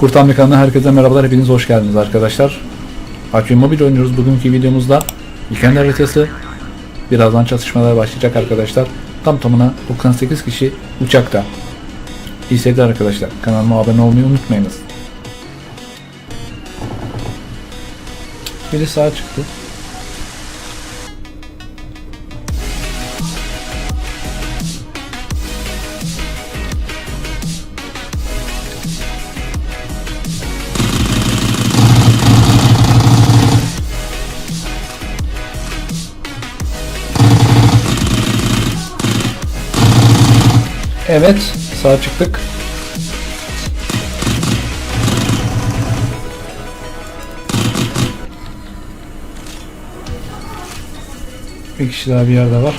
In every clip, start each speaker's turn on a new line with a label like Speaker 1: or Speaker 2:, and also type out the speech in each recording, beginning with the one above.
Speaker 1: Kurtan Mekanı'na herkese merhabalar. Hepiniz hoş geldiniz arkadaşlar. PUBG Mobile oynuyoruz. Bugünkü videomuzda İlken haritası. Birazdan çatışmalar başlayacak arkadaşlar. Tam tamına 98 kişi uçakta. İyi seyirler arkadaşlar. Kanalıma abone olmayı unutmayınız. Biri sağa çıktı. Evet, sağa çıktık. Bir kişi daha bir yerde var.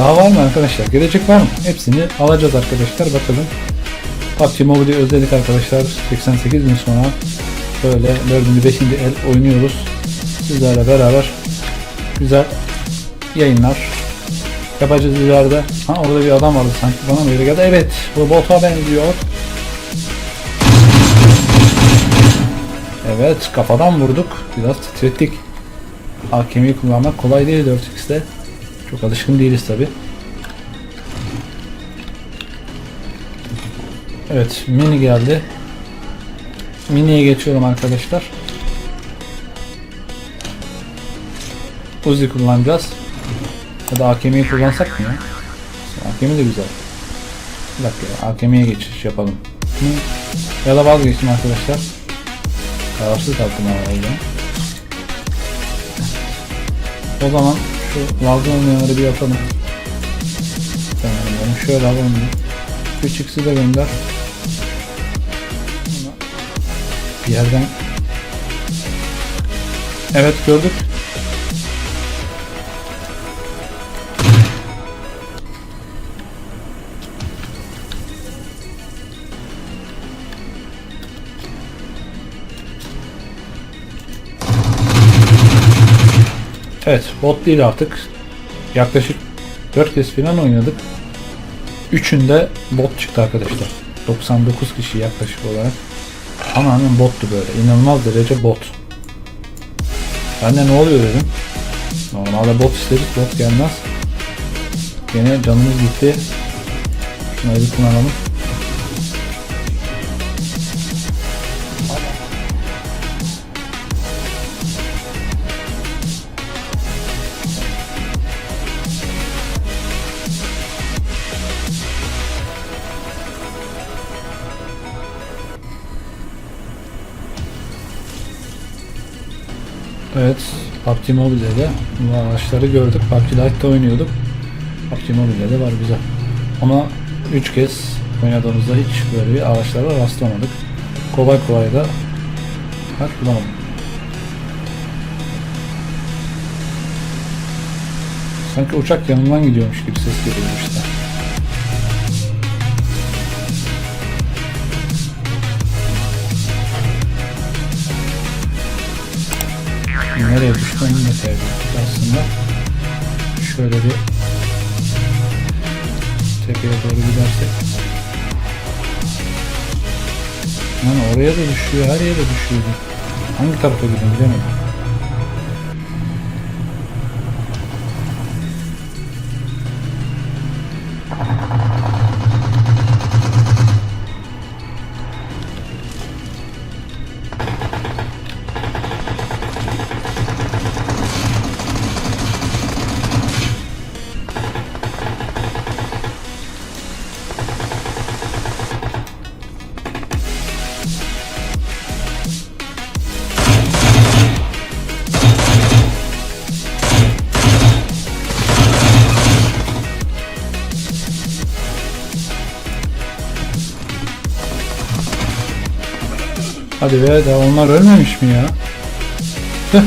Speaker 1: Daha var mı arkadaşlar? Gelecek var mı? Hepsini alacağız arkadaşlar. Bakalım. PUBG Mobile'i özledik arkadaşlar. 88 gün sonra böyle 4. 5. el oynuyoruz. Sizlerle beraber güzel yayınlar yapacağız ileride. Ha orada bir adam vardı sanki bana mı öyle geldi? Evet bu bota benziyor. Evet kafadan vurduk. Biraz titrettik. AKM'yi kullanmak kolay değil 4x'te. Çok alışkın değiliz tabi. Evet mini geldi. Mini'ye geçiyorum arkadaşlar. Uzi kullanacağız. Ya da AKM'yi kullansak mı ya? AKM de güzel. Bir dakika AKM'ye geçiş yapalım. Ya da vazgeçtim arkadaşlar. Kararsız kalktım herhalde. O zaman şu lazım bir yapalım. Tamam, bunu şöyle alalım. 3x'i de gönder. Bir yerden Evet gördük. Evet bot değil artık. Yaklaşık 4 kez falan oynadık. Üçünde bot çıktı arkadaşlar. 99 kişi yaklaşık olarak. Tamamen bottu böyle. İnanılmaz derece bot. Ben de ne oluyor dedim. Normalde bot isteriz bot gelmez. Yine canımız gitti. Şunları bir kullanalım. Evet, PUBG Mobile'de de bu araçları gördük. PUBG Lite'da oynuyorduk. PUBG Mobile'de de var güzel. Ama 3 kez oynadığımızda hiç böyle bir araçlara rastlamadık. Kolay kolay da hak bulamadım. Sanki uçak yanından gidiyormuş gibi ses geliyor işte. Nereye düştü da kaybettik aslında. Şöyle bir tepeye doğru gidersek. Yani oraya da düşüyor, her yere düşüyor. Hangi tarafa gidiyor bilemedim. Hadi be daha onlar ölmemiş mi ya? Tüh.